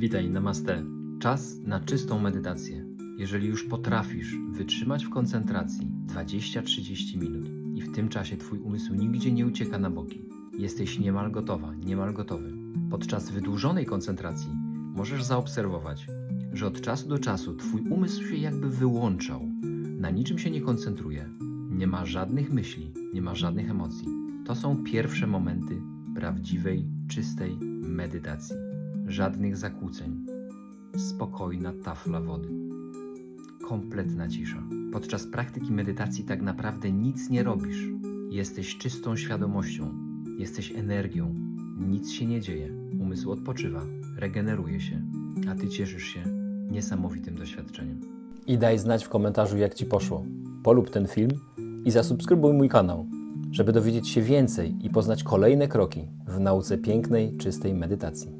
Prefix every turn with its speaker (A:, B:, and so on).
A: Witaj, namaste. Czas na czystą medytację. Jeżeli już potrafisz wytrzymać w koncentracji 20-30 minut i w tym czasie Twój umysł nigdzie nie ucieka na boki, jesteś niemal gotowa, niemal gotowy. Podczas wydłużonej koncentracji możesz zaobserwować, że od czasu do czasu Twój umysł się jakby wyłączał, na niczym się nie koncentruje, nie ma żadnych myśli, nie ma żadnych emocji. To są pierwsze momenty prawdziwej, czystej medytacji. Żadnych zakłóceń. Spokojna tafla wody. Kompletna cisza. Podczas praktyki medytacji tak naprawdę nic nie robisz. Jesteś czystą świadomością, jesteś energią. Nic się nie dzieje. Umysł odpoczywa, regeneruje się, a ty cieszysz się niesamowitym doświadczeniem.
B: I daj znać w komentarzu, jak Ci poszło. Polub ten film i zasubskrybuj mój kanał, żeby dowiedzieć się więcej i poznać kolejne kroki w nauce pięknej, czystej medytacji.